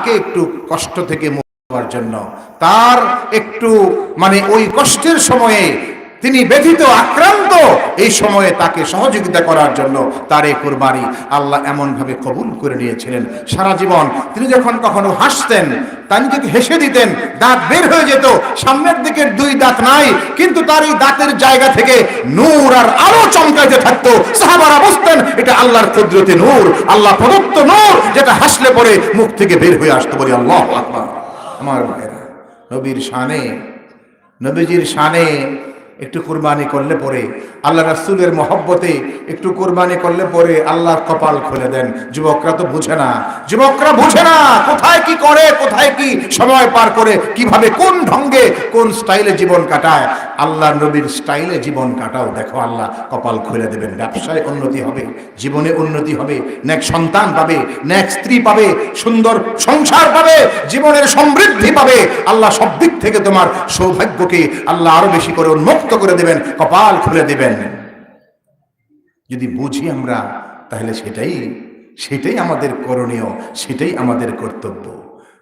তাকে একটু কষ্ট থেকে মুক্ত হওয়ার জন্য। তার একটু মানে ওই কষ্টের সময়ে তিনি ব্যথিত, আক্রান্ত এই সময়ে তাকে সহযোগিতা করার জন্য তার এই কোরবানি আল্লাহ এমনভাবে কবুল করে নিয়েছিলেন। সারা জীবন তিনি যখন কখনো হাসতেন তাই যদি হেসে দিতেন, দাঁত বের হয়ে যেত, সামনের দিকের দুই দাঁত নাই, কিন্তু তার এই দাঁতের জায়গা থেকে নূর আর আলো চমকাইতে থাকতো। সাহাবারা বুঝতেন, এটা আল্লাহর কুদরতে নূর, আল্লাহ প্রদত্ত নূর যেটা হাসলে পরে মুখ থেকে বের হয়ে আসতে বলি আল্লাহ আমার ভাইরা, নবীর শানে, নবীজির শানে একটু কোরবানি করলে পরে আল্লাহ রাসূলের মহব্বতে একটু কোরবানি করলে পরে আল্লাহ কপাল খুলে দেন। যুবকরা তো বুঝে না। যুবকরা বুঝে না কোথায় কি করে, কোথায় কি সময় পার করে, কীভাবে কোন ঢঙ্গে, কোন স্টাইলে জীবন কাটায়। আল্লাহ নবীর স্টাইলে জীবন কাটাও। দেখো আল্লাহ কপাল খুলে দেবেন। ব্যবসায় উন্নতি হবে, জীবনে উন্নতি হবে, নেক সন্তান পাবে, নেক স্ত্রী পাবে, সুন্দর সংসার পাবে, জীবনের সমৃদ্ধি পাবে। আল্লাহ সব দিক থেকে তোমার সৌভাগ্যকে আল্লাহ আরও বেশি করে উন্মুক্ত মুক্ত করে দেবেন, কপাল খুলে দেবেন। যদি বুঝি আমরা, তাহলে সেটাই সেটাই আমাদের করণীয়, সেটাই আমাদের কর্তব্য।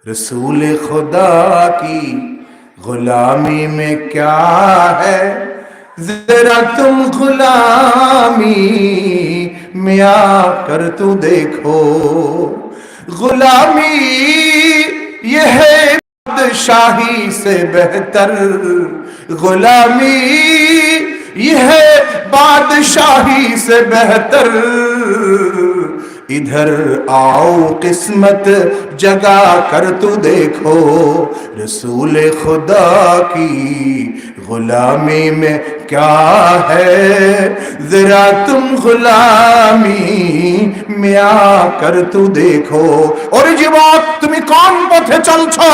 রসুল খোদা কি গোলামি মে ক্যা তুম ذرا মিয়া غلامی میں آ کر شاہی سے بہتر غلامی یہ ہے بادشاہی سے بہتر۔ ادھر آؤ قسمت جگا کر تو دیکھو، رسول خدا کی غلامی میں क्या है जरा तुम गुलामी में आकर तू देखो और যুবক তুমি কোন পথে চলছো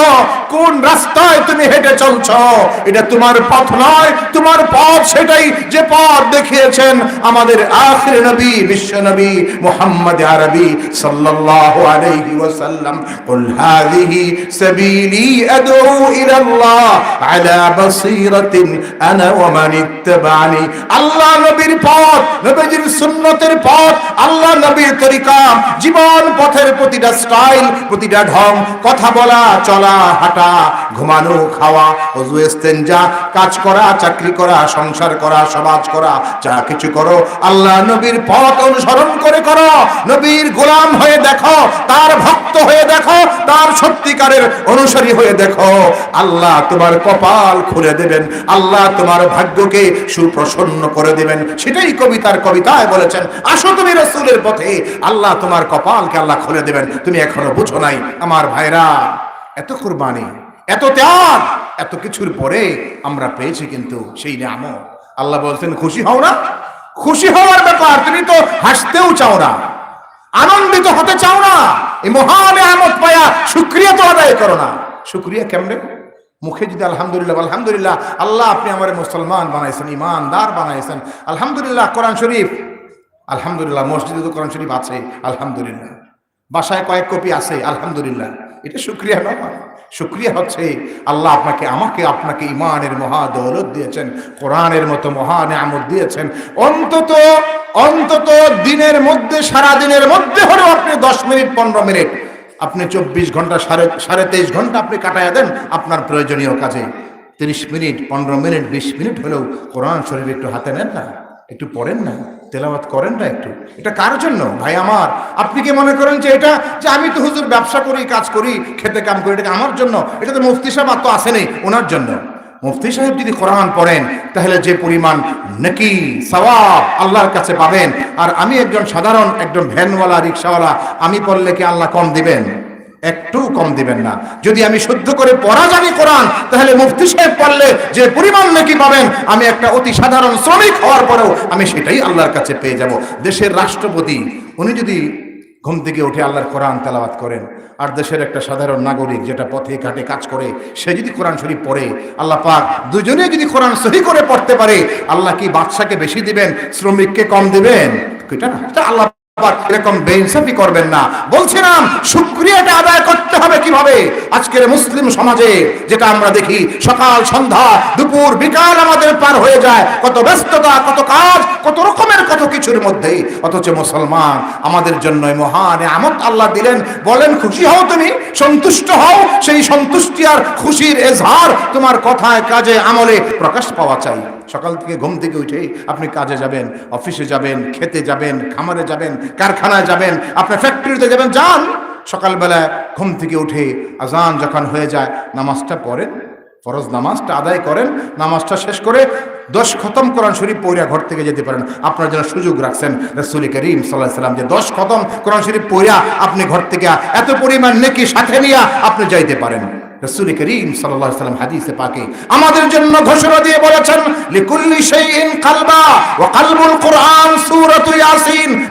কোন রাস্তায় তুমি হেঁটে চলছো এটা তোমার পথ নয় তোমার পথ সেটাই যে পথ দেখিয়েছেন আমাদের আখির নবী বিশ্ব নবী মুহাম্মদ আরবি সাল্লাল্লাহু আলাইহি ওয়াসাল্লাম قل هذه سبيلي ادعو الى الله على بصيرة انا ومن اتبعني আল্লাহ নবীর পথ, নবীজির সুন্নতের পথ, আল্লাহ নবীর তরিকা, জীবন পথের প্রতিটা স্টাইল প্রতিটা ঢং, কথা বলা, চলা, হাঁটা, ঘুমানো, খাওয়া, অজু কাজ করা, চাকরি করা, সংসার করা, সমাজ করা, যা কিছু করো, আল্লাহ নবীর পথ অনুসরণ করে করো। নবীর গোলাম হয়ে দেখো, তার ভক্ত হয়ে দেখো, তার সত্যিকারের অনুসারী হয়ে দেখো। আল্লাহ তোমার কপাল খুলে দেবেন, আল্লাহ তোমার ভাগ্যকে সুপ্রসন্ন করে দেবেন। সেটাই কবিতার কবিতায় বলেছেন, আসো তুমি রসুলের পথে, আল্লাহ তোমার কপালকে আল্লাহ খুলে দেবেন। তুমি এখনও বুঝো নাই, আমার ভাইরা, এত কুরবানি, এত ত্যাগ, এত কিছুর পরে আমরা পেয়েছি কিন্তু সেই নামও আল্লাহ বলছেন, খুশি হও না? খুশি হওয়ার ব্যাপার, তুমি তো হাসতেও চাও না, আনন্দিত হতে চাও না। এই মহান আহমদ পায়া শুক্রিয়া তো আদায় করো না। শুক্রিয়া কেমনে? মুখে যদি আলহামদুলিল্লাহ আলহামদুলিল্লাহ, আল্লাহ আপনি আমার মুসলমান বানাইছেন ইমানদার বানাইছেন, আলহামদুলিল্লাহ, কোরআন শরীফ, আলহামদুলিল্লাহ, মসজিদে তো কোরআন শরীফ আছে, আলহামদুলিল্লাহ। বাসায় কয়েক কপি আছে, আলহামদুলিল্লাহ। এটা শুক্রিয়া নয়। শুক্রিয়া হচ্ছে, আল্লাহ আপনাকে, আমাকে আপনাকে ইমানের মহা দৌলত দিয়েছেন, কোরআনের মতো মহান আমদ দিয়েছেন। অন্তত অন্তত দিনের মধ্যে সারা দিনের মধ্যে হলেও আপনি দশ মিনিট, পনেরো মিনিট আপনি চব্বিশ ঘণ্টা, সাড়ে সাড়ে তেইশ ঘণ্টা আপনি কাটাইয়া দেন, আপনার প্রয়োজনীয় কাজে। তিরিশ মিনিট, পনেরো মিনিট, বিশ মিনিট হলেও কোরআন শরীফ একটু হাতে নেন না, একটু পড়েন না তেলাবাদ করেন না একটু। এটা কার জন্য? ভাই আমার, আপনি কি মনে করেন যে এটা, যে আমি তো হুজুর ব্যবসা করি, কাজ করি, খেতে কাম করি, এটা আমার জন্য? এটা তো মুফতি সাহেব আর তো আসেনি ওনার জন্য। মুফতি সাহেব যদি কোরআন পড়েন, তাহলে যে পরিমাণ নাকি, সওয়াব আল্লাহর কাছে পাবেন। আর আমি একজন সাধারণ, একজন ভ্যানওয়ালা রিক্সাওয়ালা আমি পড়লে কি আল্লাহ কম দিবেন? একটু কম দিবেন না। যদি আমি শুদ্ধ করে পড়া জানি কোরআন, তাহলে মুফতি সাহেব পড়লে যে পরিমাণ নাকি পাবেন, আমি একটা অতি সাধারণ শ্রমিক হওয়ার পরেও আমি সেটাই আল্লাহর কাছে পেয়ে যাব। দেশের রাষ্ট্রপতি, উনি যদি ঘুম থেকে উঠে আল্লাহর কোরআন তেলাওয়াত করেন। আর দেশের একটা সাধারণ নাগরিক যেটা পথে ঘাটে কাজ করে, সে যদি কোরআন শরীফ পড়ে, আল্লাহ পাক দুজনে যদি কোরআন সহি করে পড়তে পারে, আল্লাহ কি বাদশাকে বেশি দিবেন, শ্রমিককে কম দিবেন? এটা আল্লাহ রকমের কত কিছুর অথচ মুসলমান আমাদের জন্য মহান আমত আল্লাহ দিলেন। বলেন, খুশি হও তুমি, সন্তুষ্ট হও। সেই সন্তুষ্টি আর খুশির এজহার তোমার কথায়, কাজে, আমলে প্রকাশ পাওয়া চাই। সকাল থেকে ঘুম থেকে উঠে আপনি কাজে যাবেন, অফিসে যাবেন, খেতে যাবেন, খামারে যাবেন, কারখানায় যাবেন, আপনার ফ্যাক্টরিতে যাবেন, যান। সকালবেলায় ঘুম থেকে উঠে আজান যখন হয়ে যায়, নামাজটা পড়েন, ফরজ নামাজটা আদায় করেন, নামাজটা শেষ করে দশ খতম কোরআন শরীফ পড়িয়া ঘর থেকে যেতে পারেন। আপনার জন্য সুযোগ রাখছেন রসুল করিম সাল্লাহ সাল্লাম যে দশ খতম কোরআন শরীফ পড়িয়া আপনি ঘর থেকে এত পরিমাণ নেকি সাথে নিয়ে আপনি যাইতে পারেন। রসুল করিম সাল্লাম হাদিসে পাকে। আমাদের জন্য ঘোষণা দিয়ে বলেছেন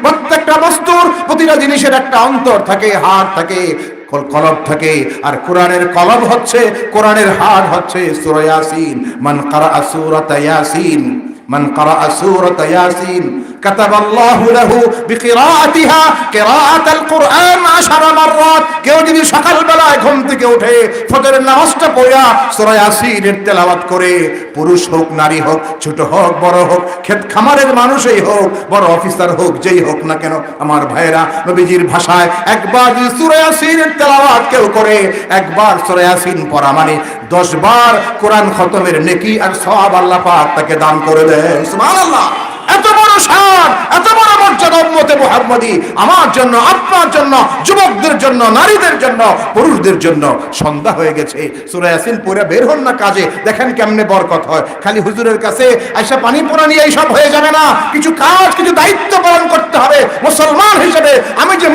প্রত্যেকটা বস্তুর প্রতিটা জিনিসের একটা অন্তর থাকে হাত থাকে, কল- কলব থাকে। আর কোরআনের কলব হচ্ছে, কোরআনের হাট হচ্ছে সূরা ইয়াসিন। মান কারা সূরাত মান কারা সূরাত ইয়াসিন كتب الله له بقراءتها قراءة القرآن عشر مرات কেউ যদি সকাল বেলায় ঘুম থেকে উঠে ফজরের নামাজটা পড়া সূরা ইয়াসিনের তেলাওয়াত করে পুরুষ হোক নারী হোক ছোট হোক বড় হোক ক্ষেত খামারের মানুষই হোক বড় অফিসার হোক যেই হোক না কেন আমার ভাইরা নবীজির ভাষায় একবার যদি সূরা ইয়াসিনের তেলাওয়াত কেউ করে একবার সূরা ইয়াসিন পড়া মানে 10 বার কোরআন খতমের নেকি আর সওয়াব আল্লাহ পাক তাকে দান করে সুবহানাল্লাহ। এত বড় শান এত উম্মতে আমার জন্য, আপনার জন্য, যুবকদের জন্য, নারীদের জন্য, পুরুষদের জন্য। সন্ধ্যা হয়ে গেছে বের হন না কাজে। দেখেন কেমনে বরকত হয়। খালি হুজুরের কাছে পানি পোড়া নিয়ে এইসব হয়ে যাবে না। কিছু কাজ, কিছু দায়িত্ব পালন করতে হবে। মুসলমান হিসেবে আমি যে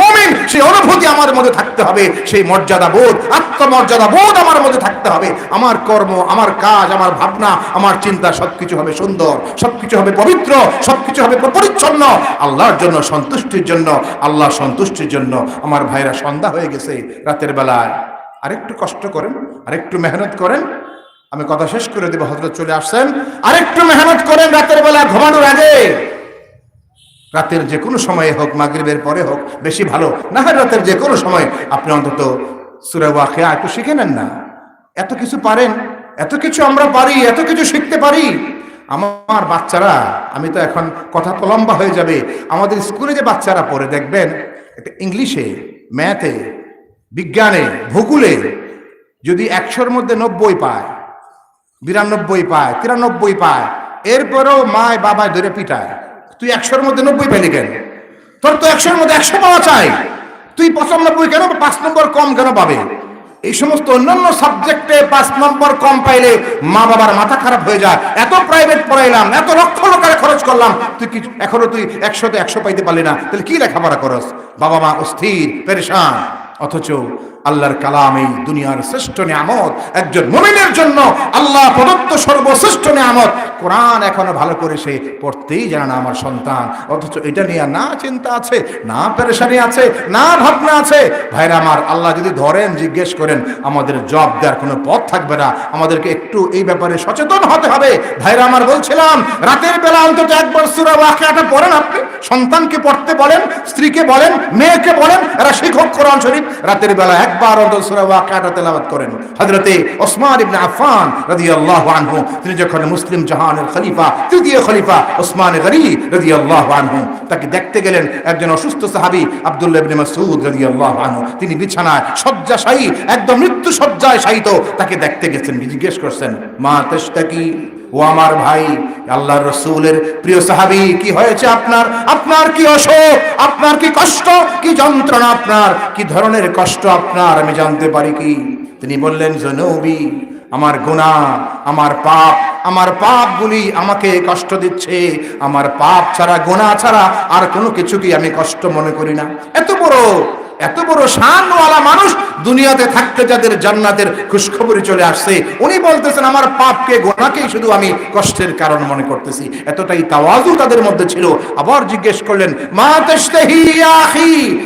সেই অনুভূতি আমার মধ্যে থাকতে হবে। সেই মর্যাদা বোধ, আত্মমর্যাদা বোধ আমার মধ্যে থাকতে হবে। আমার কর্ম, আমার কাজ, আমার ভাবনা, আমার চিন্তা সবকিছু হবে সুন্দর, সবকিছু হবে পবিত্র, সবকিছু হবে পরিচ্ছন্ন। আল্লাহর জন্য সন্তুষ্টির জন্য, আল্লাহ সন্তুষ্টির জন্য আমার ভাইরা সন্ধ্যা হয়ে গেছে রাতের বেলায়। আরেকটু কষ্ট করেন, আরেকটু মেহনত করেন। আমি কথা শেষ করে দেবো হজরত চলে আসছেন। আরেকটু মেহনত করেন রাতের বেলা ঘুমানোর আগে। রাতের যে কোনো সময়ে হোক, মাগরিবের পরে হোক, বেশি ভালো। না হয় রাতের যে কোনো সময়। আপনি অন্তত সুরে ওয়াকিয়া একটু শিখে নেন না। এত কিছু পারেন, এত কিছু আমরা পারি, এত কিছু শিখতে পারি। আমার বাচ্চারা, আমি তো এখন কথা তো লম্বা হয়ে যাবে। আমাদের স্কুলে যে বাচ্চারা পড়ে, দেখবেন একটা ইংলিশে, ম্যাথে, বিজ্ঞানে, ভূগোলে, যদি একশোর মধ্যে নব্বই পায়, বিরানব্বই পায়, তিরানব্বই পায়, এরপরেও মায় বাবায় ধরে পিটায়। তুই একশোর মধ্যে নব্বই পেলি কেন? তোর তো একশোর মধ্যে একশো পাওয়া চাই। তুই পঁচানব্বই কেন পাঁচ নম্বর কম কেন পাবে? এই সমস্ত অন্যান্য সাবজেক্টে পাঁচ নম্বর কম পাইলে মা বাবার মাথা খারাপ হয়ে যায়। এত প্রাইভেট পড়াইলাম, এত লক্ষ লোকের খরচ করলাম। তুই কি, এখনও তুই একশোতে একশো পাইতে পারলি না? তাহলে কি লেখাপড়া করস? বাবা মা অস্থির, পেরেশান। অথচ আল্লাহর কালাম এই দুনিয়ার শ্রেষ্ঠ নিয়ামত। একজন মুমিনের জন্য আল্লাহ প্রদত্ত সর্বশ্রেষ্ঠ নিয়ামত। কোরআন এখনও ভালো করে সে পড়তেই জানে না আমার সন্তান। অথচ এটা নিয়ে না চিন্তা আছে, না পেরেশানি আছে, না ভাবনা আছে। ভাইরা আমার, আল্লাহ যদি ধরেন, জিজ্ঞেস করেন, আমাদের জব দেওয়ার কোনো পথ থাকবে না, আমাদেরকে একটু এই ব্যাপারে সচেতন হতে হবে। ভাইরা আমার বলছিলাম, রাতের বেলা অন্তত একবার সুরা ওয়াকিয়াটা পড়েন আপনি। সন্তানকে পড়তে বলেন, স্ত্রীকে বলেন, মেয়েকে বলেন, এরা শিক্ষক কোরআন শরীফ। রাতের বেলা একবার অন্তত সূরা ওয়াকিয়াটা তেলাওয়াত করেন। হযরতে ওসমান ইবনে আফফান রাদিয়াল্লাহু আনহু, তিনি যখন মুসলিম জাহানের খলিফা, তৃতীয় খলিফা ওসমান গনি রাদিয়াল্লাহু আনহু, তাকে দেখতে গেলেন একজন অসুস্থ সাহাবী আব্দুল্লাহ ইবনে মাসউদ রাদিয়াল্লাহু আনহু। তিনি বিছানায় শয্যাশায়ী, একদম মৃত্যু শয্যায় শায়িত তাকে দেখতে গেছেন। জিজ্ঞেস করছেন, মা তেশতাকি? ও আমার ভাই, আল্লাহর রসুলের প্রিয় সাহাবি, কি হয়েছে আপনার? আপনার কি অসুখ? আপনার কি কষ্ট? কি যন্ত্রণা আপনার? কি ধরনের কষ্ট আপনার? আমি জানতে পারি কি? তিনি বললেন, জনবি, আমার গুনাহ, আমার পাপ, আমার পাপগুলি আমাকে কষ্ট দিচ্ছে। আমার পাপ ছাড়া, গুনাহ ছাড়া আর কোনো কিছুকে আমি কষ্ট মনে করি না। এত বড় এত বড় শানওয়ালা মানুষ দুনিয়াতে থাকতে যাদের জান্নাতের খুশখবরি চলে আসছে, উনি বলতেছেন, আমার পাপকে গোনাকেই শুধু আমি কষ্টের কারণ মনে করতেছি। এতটাই তাওয়াজু তাদের মধ্যে ছিল। আবার জিজ্ঞেস করলেন, মা তেস্তেহি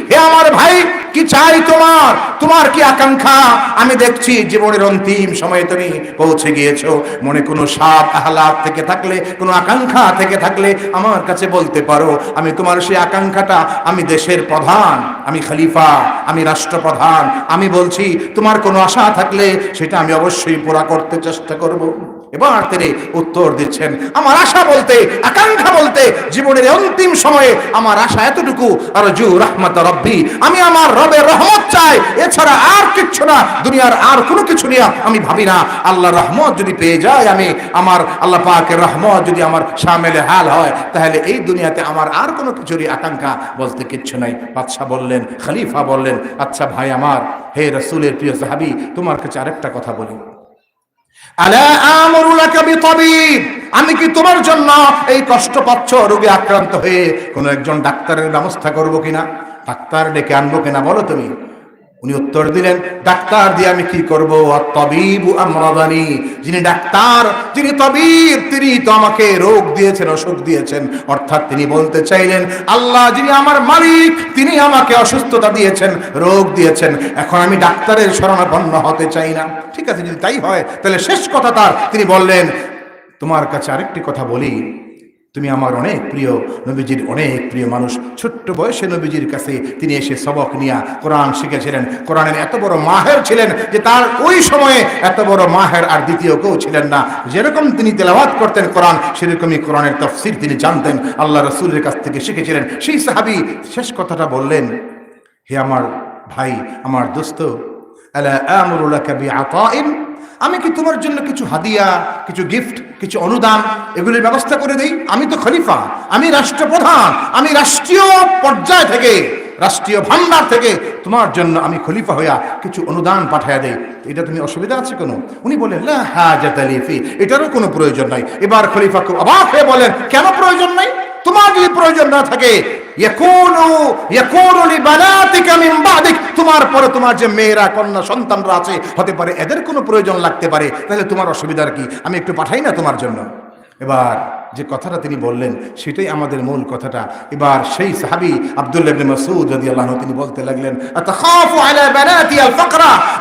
হে আমার ভাই কি চাই তোমার? তোমার কি আকাঙ্ক্ষা? আমি দেখছি জীবনের অন্তিম সময়ে তুমি পৌঁছে গিয়েছো। মনে কোনো সাপ আহ্লাদ থেকে থাকলে, কোনো আকাঙ্ক্ষা থেকে থাকলে আমার কাছে বলতে পারো, আমি তোমার সেই আকাঙ্ক্ষাটা, আমি দেশের প্রধান, আমি খলিফা, আমি রাষ্ট্রপ্রধান, আমি বলছি, তোমার কোনো আশা থাকলে সেটা আমি অবশ্যই পুরা করতে চেষ্টা করব। এবার তিনি উত্তর দিচ্ছেন, আমার আশা বলতে, আকাঙ্ক্ষা বলতে, জীবনের অন্তিম সময়ে আমার আশা এতটুকু আর জু রহমত রব্বি, আমি আমার রবের রহমত চাই, এছাড়া আর কিচ্ছু না, দুনিয়ার আর কোনো কিছু নিয়ে আমি ভাবি না। আল্লাহ রহমত যদি পেয়ে যায় আমি, আমার আল্লাহ পাকের রহমত যদি আমার সামেলে হাল হয়, তাহলে এই দুনিয়াতে আমার আর কোনো কিছুরই আকাঙ্ক্ষা বলতে কিচ্ছু নাই। বাদশাহ বললেন, খলিফা বললেন আচ্ছা ভাই আমার, হে রসুলের প্রিয় সাহাবি, তোমার কাছে আরেকটা কথা বলি আলা আমরু লাকা বিতাবিব আমি কি তোমার জন্য এই কষ্ট পাচ্ছ রোগে আক্রান্ত হয়ে কোন একজন ডাক্তারের ব্যবস্থা করব কিনা? ডাক্তার ডেকে আনব কিনা বলো তুমি? উনি উত্তর দিলেন, ডাক্তার দিয়ে আমি কি করব? তবিবু আমরাদানি। যিনি ডাক্তার, যিনি তবিব, তিনি তো আমাকে রোগ দিয়েছেন, অসুখ দিয়েছেন। অর্থাৎ তিনি বলতে চাইলেন, আল্লাহ যিনি আমার মালিক, তিনি আমাকে অসুস্থতা দিয়েছেন, রোগ দিয়েছেন। এখন আমি ডাক্তারের শরণাপন্ন হতে চাই না। ঠিক আছে, যদি তাই হয়, তাহলে শেষ কথা তার। তিনি বললেন, তোমার কাছে আরেকটি কথা বলি। তুমি আমার অনেক প্রিয় নবীজির অনেক প্রিয় মানুষ। ছোট্ট বয়সে নবীজির কাছে তিনি এসে সবক নিয়া কোরআন শিখেছিলেন। কোরআনের এত বড় মাহের ছিলেন যে তার ওই সময়ে এত বড় মাহের আর দ্বিতীয় কেউ ছিলেন না। যেরকম তিনি তেলাওয়াত করতেন কোরআন, সেরকমই কোরআনের তফসির তিনি জানতেন। আল্লাহ রসুলের কাছ থেকে শিখেছিলেন। সেই সাহাবি শেষ কথাটা বললেন, হে আমার ভাই, আমার দোস্ত আমি কি তোমার জন্য কিছু হাদিয়া, কিছু গিফট, কিছু অনুদান এগুলির ব্যবস্থা করে দিই? আমি তো খলিফা, আমি রাষ্ট্রপ্রধান, আমি রাষ্ট্রীয় পর্যায় থেকে, রাষ্ট্রীয় ভান্ডার থেকে তোমার জন্য আমি খলিফা হইয়া কিছু অনুদান পাঠাইয়া দেই। এটা তুমি অসুবিধা আছে কোনো? উনি বলেন হাজাত এটারও কোনো প্রয়োজন নাই। এবার খলিফা খুব অবাক হয়ে বলেন, কেন প্রয়োজন নাই? তোমার যদি প্রয়োজন না থাকে। তোমার পরে তোমার যে মেয়েরা, কন্যা, সন্তানরা আছে, হতে পারে এদের কোনো প্রয়োজন লাগতে পারে। তাহলে তোমার অসুবিধার কি? আমি একটু পাঠাই না তোমার জন্য। এবার যে কথাটা তিনি বললেন, সেটাই আমাদের মূল কথাটা। এবার সেই সাহাবি আব্দুল্লাহ ইবনে মাসউদ রাদিয়াল্লাহু আনহু তিনি বলতে লাগলেন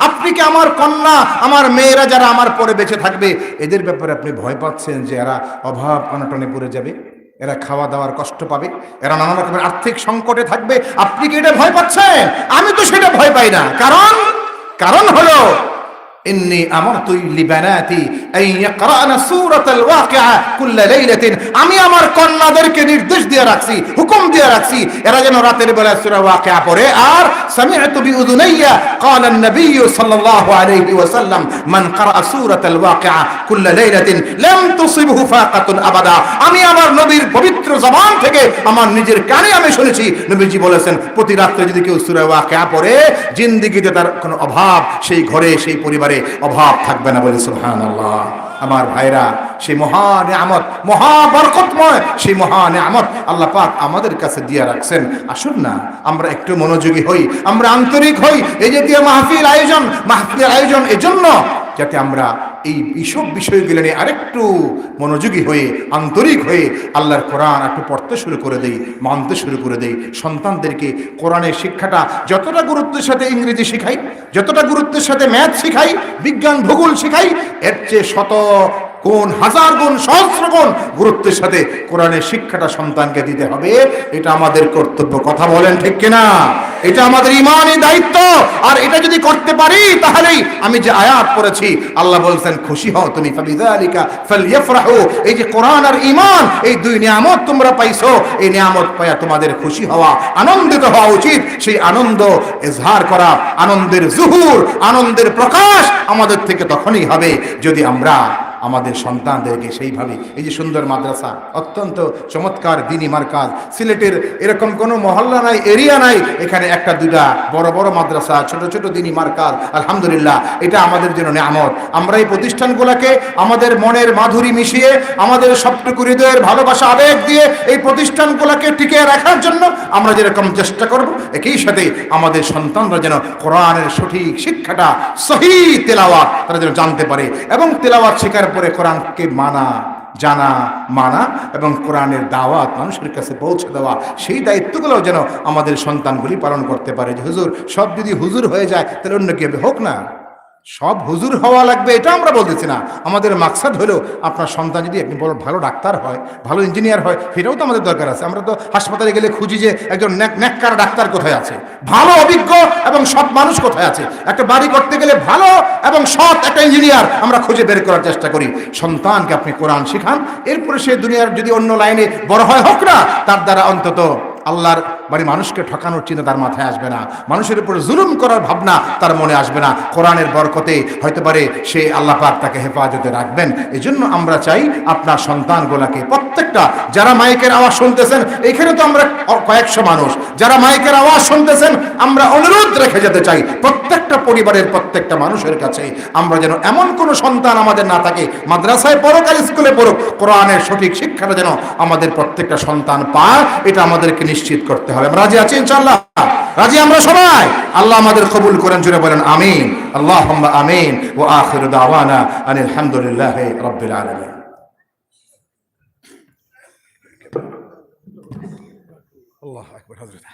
আপনি কি আমার কন্যা, আমার মেয়েরা যারা আমার পরে বেঁচে থাকবে, এদের ব্যাপারে আপনি ভয় পাচ্ছেন যে এরা অভাব অনটনে পড়ে যাবে? এরা খাওয়া দাওয়ার কষ্ট পাবে, এরা নানা রকমের আর্থিক সংকটে থাকবে। আপনি কি এটা ভয় পাচ্ছেন? আমি তো সেটা ভয় পাই না। কারণ কারণ হলো إني أمرت لبناتي أن يقرأن سورة الواقعة كل ليلة আমি আমার কন্যাদেরকে নির্দেশ দিয়ে রাখছি হুকুম দিয়ে রাখছি এরা যেন রাতের বেলা সূরা ওয়াকিয়া পড়ে আর سمعت بأذني قال النبي صلى الله عليه وسلم من قرأ سورة الواقعة كل ليلة لم تصبه فاقة أبدا আমি আমার নবীর পবিত্র জবান থেকে আমার নিজের কানে আমি শুনেছি নবীজি বলেছেন প্রতি রাত্রে যদি কেউ সূরা ওয়াকিয়া পড়ে জিন্দেগিতে তার কোনো অভাব সেই ঘরে সেই পরিবারে অভাব থাকবে না বলে সুলহান আল্লাহ আমার ভাইরা, সেই মহান আমত মহাবরকতময় সেই মহান আমত আল্লাহ পাক আমাদের কাছে দিয়ে রাখছেন। আসুন না, আমরা একটু মনোযোগী হই, আমরা আন্তরিক হই। এই জাতীয় মাহফিল আয়োজন, মাহফিলের আয়োজন এজন্য যাতে আমরা এই এইসব বিষয়গুলো নিয়ে আরেকটু মনোযোগী হয়ে, আন্তরিক হয়ে আল্লাহর কোরআন একটু পড়তে শুরু করে দেই, মানতে শুরু করে দেই। সন্তানদেরকে কোরআনের শিক্ষাটা যতটা গুরুত্বের সাথে ইংরেজি শেখাই, যতটা গুরুত্বের সাথে ম্যাথ শেখাই, বিজ্ঞান ভূগোল শেখাই, এর চেয়ে শত কোন হাজার গুণ, সহস্র গুণ গুরুত্বের সাথে কোরআনের শিক্ষাটা সন্তানকে দিতে হবে। এটা আমাদের কর্তব্য। কথা বলেন ঠিক কিনা? এটা আমাদের ইমানই দায়িত্ব। আর এটা যদি করতে পারি, তাহলেই আমি যে আয়াত পড়েছি, আল্লাহ বলছেন, খুশি হও তুমি এই যে কোরআন আর ঈমান, এই দুই নিয়ামত তোমরা পাইছো, এই নিয়ামত পায়া তোমাদের খুশি হওয়া, আনন্দিত হওয়া উচিত। সেই আনন্দ এজহার করা, আনন্দের জুহুর, আনন্দের প্রকাশ আমাদের থেকে তখনই হবে যদি আমরা আমাদের সন্তানদেরকে সেইভাবে। এই যে সুন্দর মাদ্রাসা, অত্যন্ত চমৎকার দিনী মার্কাজ। সিলেটের এরকম কোনো মহল্লা নাই, এরিয়া নাই, এখানে একটা দুটা বড় বড় মাদ্রাসা, ছোট ছোট দিনী মার্কাজ। আলহামদুলিল্লাহ, এটা আমাদের জন্য নিয়ামত। আমরা এই প্রতিষ্ঠানগুলোকে আমাদের মনের মাধুরী মিশিয়ে, আমাদের সবটুকু হৃদয়ের ভালোবাসা আবেগ দিয়ে এই প্রতিষ্ঠানগুলোকে টিকিয়ে রাখার জন্য আমরা যেরকম চেষ্টা করব, একই সাথে আমাদের সন্তানরা যেন কোরআনের সঠিক শিক্ষাটা সহি তেলাওয়াত তারা যেন জানতে পারে এবং তেলাওয়াত শেখার পরে কোরআনকে মানা, জানা, মানা এবং কোরআনের দাওয়াত মানুষের কাছে পৌঁছে দেওয়া, সেই দায়িত্বগুলো যেন আমাদের সন্তানগুলি পালন করতে পারে। যে হুজুর, সব যদি হুজুর হয়ে যায়, তাহলে অন্য কি হবে? হোক না। সব হুজুর হওয়া লাগবে, এটা আমরা বলতেছি না। আমাদের মাকসাদ হলো আপনার সন্তান যদি একজন বড়, ভালো ডাক্তার হয়, ভালো ইঞ্জিনিয়ার হয়, সেটাও তো আমাদের দরকার আছে। আমরা তো হাসপাতালে গেলে খুঁজি যে একজন ন্যাককার ডাক্তার কোথায় আছে। ভালো, অভিজ্ঞ এবং সৎ মানুষ কোথায় আছে? একটা বাড়ি করতে গেলে ভালো এবং সৎ একটা ইঞ্জিনিয়ার আমরা খুঁজে বের করার চেষ্টা করি। সন্তানকে আপনি কোরআন শিখান, এরপরে সে দুনিয়ার যদি অন্য লাইনে বড় হয়, হোক না, তার দ্বারা অন্তত আল্লাহর মানে মানুষকে ঠকানোর চিন্তা তার মাথায় আসবে না। মানুষের উপর জুলুম করার ভাবনা তার মনে আসবে না। কোরআনের বরকতে হয়তো পারে সে আল্লাহ পাক তাকে হেফাজতে রাখবেন। এই জন্য আমরা চাই আপনার সন্তানগুলাকে প্রত্যেকটা, যারা মাইকের আওয়াজ শুনতেছেন, এখানে তো আমরা কয়েকশো মানুষ, যারা মাইকের আওয়াজ শুনতেছেন, আমরা অনুরোধ রেখে যেতে চাই, প্রত্যেকটা পরিবারের প্রত্যেকটা মানুষের কাছে আমরা যেন এমন কোনো সন্তান আমাদের না থাকে, মাদ্রাসায় পড়ুক আর স্কুলে পড়ুক, কোরআনের সঠিক শিক্ষাটা যেন আমাদের প্রত্যেকটা সন্তান পায়, এটা আমাদেরকে নিশ্চিত করতে হবে। আমরা রাজি আছি ইনশাল্লাহ রাজি আমরা সবাই? আল্লাহ আমাদের কবুল করেন জুড়ে বলেন, আমিন। আল্লাহ আমিন। ও আখির দাওয়ানা আনিল হামদুলিল্লাহ রব্বিল আলমিন। الله أكبر হজরত